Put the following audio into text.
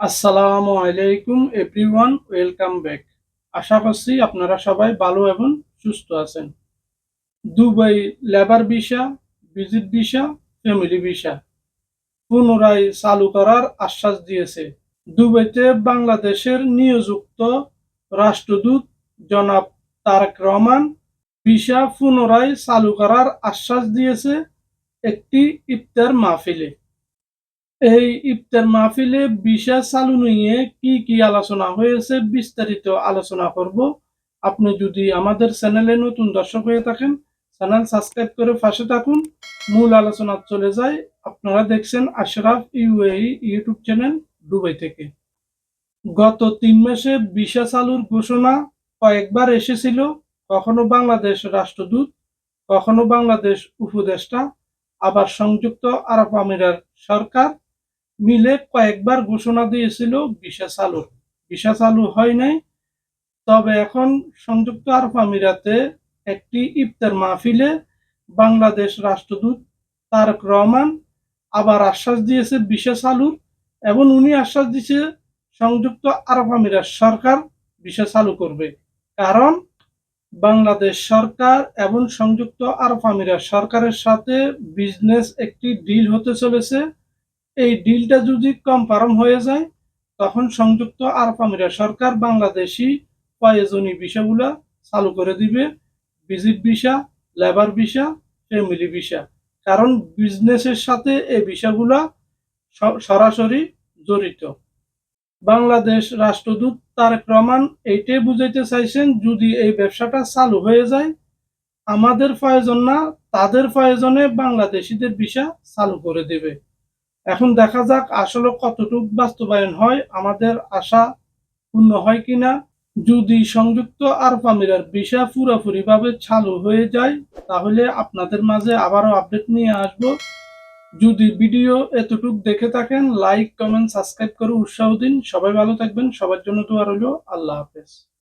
আসসালামু আলাইকুম, everyone, welcome back. আশা করছি আপনারা সবাই ভালো এবং সুস্থ আছেন। Dubai labour visa, visit visa, family visa. পুনরায় চালু করার আশ্বাস দিয়েছে। দুবাইতে বাংলাদেশের নিয়োজিত রাষ্ট্রদূত জনাব তারেক রহমান ভিসা পুনরায় চালু করার আশ্বাস দিয়েছে একটি ইফতার মাহফিলে। এই ইফতার মাহফিলে ভিসা চালু নিয়ে কি কি আলোচনা হয়েছে বিস্তারিত আলোচনা করব। আপনি যদি আমাদের চ্যানেলে নতুন দর্শক হয়ে থাকেন চ্যানেল সাবস্ক্রাইব করে পাশে থাকুন। মূল আলোচনা চলে যায় আপনারা দেখছেন Ashraf UAE YouTube channel Dubai থেকে। গত তিন মাসে ভিসা চালুর ঘোষণা কয়েকবার এসেছিল, কখনো বাংলাদেশ রাষ্ট্রদূত, কখনো বাংলাদেশ উপদেষ্টা, আবার সংযুক্ত আরব আমিরার সরকার মিলে কয়েকবার ঘোষণা দিয়েছিল ভিসা চালুর ভিসা চালু হয় নাই। তবে এখন সংযুক্ত আরব আমিরাতে একটি ইফতার মাহফিলে বাংলাদেশ রাষ্ট্রদূত তারক রহমান আবার আশ্বাস দিয়েছে ভিসা চালুর এবং উনি আশ্বাস দিয়েছে সংযুক্ত আরব আমিরাত সরকার ভিসা চালু করবে। কারণ বাংলাদেশ সরকার এবং সংযুক্ত আরব আমিরাত সরকারের সাথে বিজনেস একটি ডিল হতে চলেছে। এই ডিলটা যদি কনফার্ম হয়ে যায়, তখন সংযুক্ত আরব আমিরাত সরকার বাংলাদেশি প্রয়োজনীয় ভিসাগুলা চালু করে দিবে। Visit visa, labour visa, family visa. কারণ বিজনেসের সাথে এই ভিসাগুলা সরাসরি জড়িত। বাংলাদেশ রাষ্ট্রদূত তারেক রহমান এইটাই বুঝাইতে চাইছেন, যদি এই ব্যবসাটা চালু হয়ে যায়, আমাদের প্রয়োজন না, তাদের প্রয়োজনে বাংলাদেশিদের ভিসা চালু করে দেবে। এখন দেখা যাক আসলে কতটুকু বাস্তবায়ন হয়, আমাদের আশা পূর্ণ হয় কিনা। যদি সংযুক্ত আরব আমিরার ভিসা পুরোপুরি ভাবে চালু হয়ে যায়, তাহলে আপনাদের মাঝে আবারও আপডেট নিয়ে আসব। যদি ভিডিও এতটুক দেখে থাকেন লাইক কমেন্ট সাবস্ক্রাইব করে উৎসাহ দিন। সবাই ভালো থাকবেন। সবার জন্য দোয়া রইল। আল্লাহ হাফেজ।